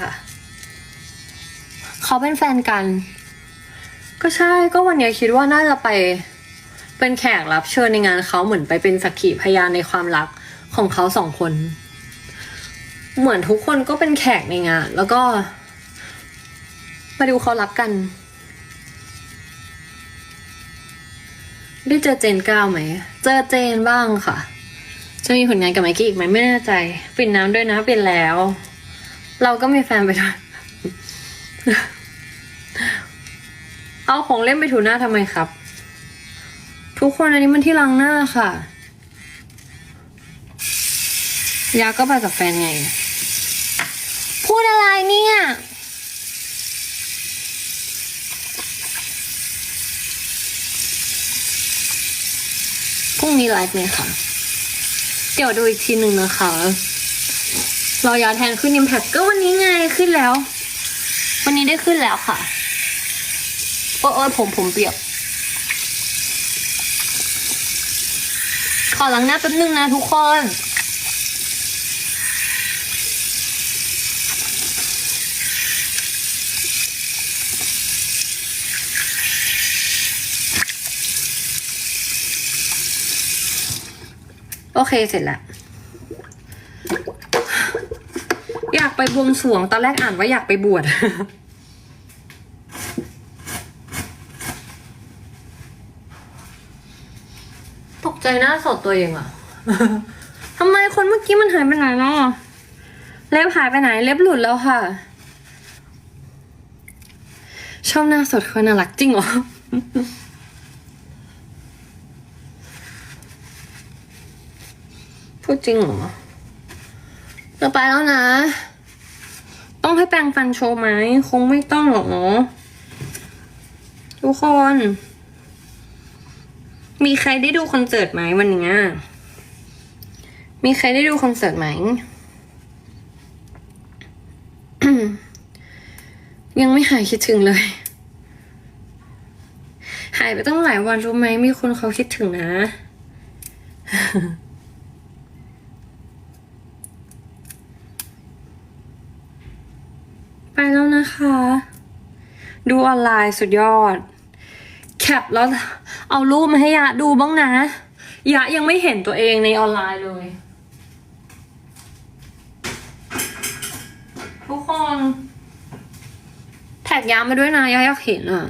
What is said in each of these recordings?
ค่ะ เขาเป็นแฟนกัน ก็ใช่ก็วันนี้คิดว่าน่าจะไป เป็นแขกรับเชิญในงานเขาเหมือนไปเป็นสักขีพยานในความรักของเขาสองคน เหมือนทุกคนก็เป็นแขกในงาน แล้วก็ มาดูเขารักกัน ได้เจอเจนก้าวไหม เจอเจนบ้างค่ะ จะมีผลงานกับไมค์กี้อีกไหมไม่แน่ใจ ปิดน้ำด้วยนะปิดแล้ว เราก็มีแฟนไปด้วย เอาของเล่นไปถูหน้าทำไมครับ ทุกคนอันนี้มันที่ล้างหน้าค่ะ ยาก็ไปกับแฟนไง พูดอะไรเนี่ย พรุ่งนี้ไลฟ์ไหมคะ เดี๋ยวดูอีกทีหนึ่งนะคะ รายาแทนขึ้นอิมแพคก็วันนี้ไงขึ้นแล้ว วันนี้ได้ขึ้นแล้วค่ะโอ้ยโอ้ยผมผมเปียก ขอล้างหน้าแป๊บนึงนะทุกคนโอเคเสร็จแล้ว อยากไปบวงสรวงตอนแรกอ่านว่าอยากไปบวชตกใจหน้าสดตัวเองอะทำไมคนเมื่อกี้มันหายไปไหนเนาะเล็บหายไปไหน เล็บหลุดแล้วค่ะ ชอบหน้าสดคนน่ารักจริงเหรอพูดจริงเหรอ จะไปแล้วนะ ต้องให้แปรงฟันโชว์ไหม คงไม่ต้องหรอกเนาะทุกคน มีใครได้ดูคอนเสิร์ตไหมวันนี้มีใครได้ดูคอนเสิร์ตไหม ยังไม่หายคิดถึงเลย หายไปตั้งหลายวันรู้ไหมมีคนเขาคิดถึงนะ ไปแล้วนะคะ ดูออนไลน์สุดยอด แคปแล้วเอารูปมาให้ยะดูบ้างนะ ยะยังไม่เห็นตัวเองในออนไลน์เลย ทุกคน แท็กยามาด้วยนะยะอยากเห็นอะ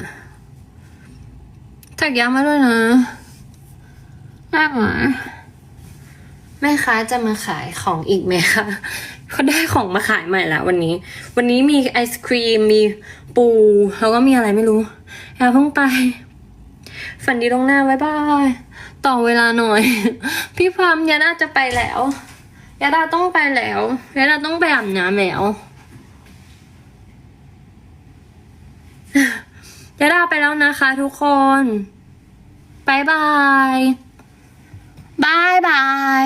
แท็กยามาด้วยนะน่าหมา แม่ค้าจะมาขายของอีกไหมคะเขาได้ของมาขายใหม่แล้ววันนี้ วันนี้มีไอศครีมมีปูแล้วก็มีอะไรไม่รู้อย่าเพิ่งไป ฝันดีลงหน้าบ๊ายบายต่อเวลาหน่อย พี่พามยาดาจะไปแล้วยาดาต้องไปแล้วยาดาต้องไปอาบน้ำแล้วยาดาไปแล้วนะคะทุกคนบายบายบายบาย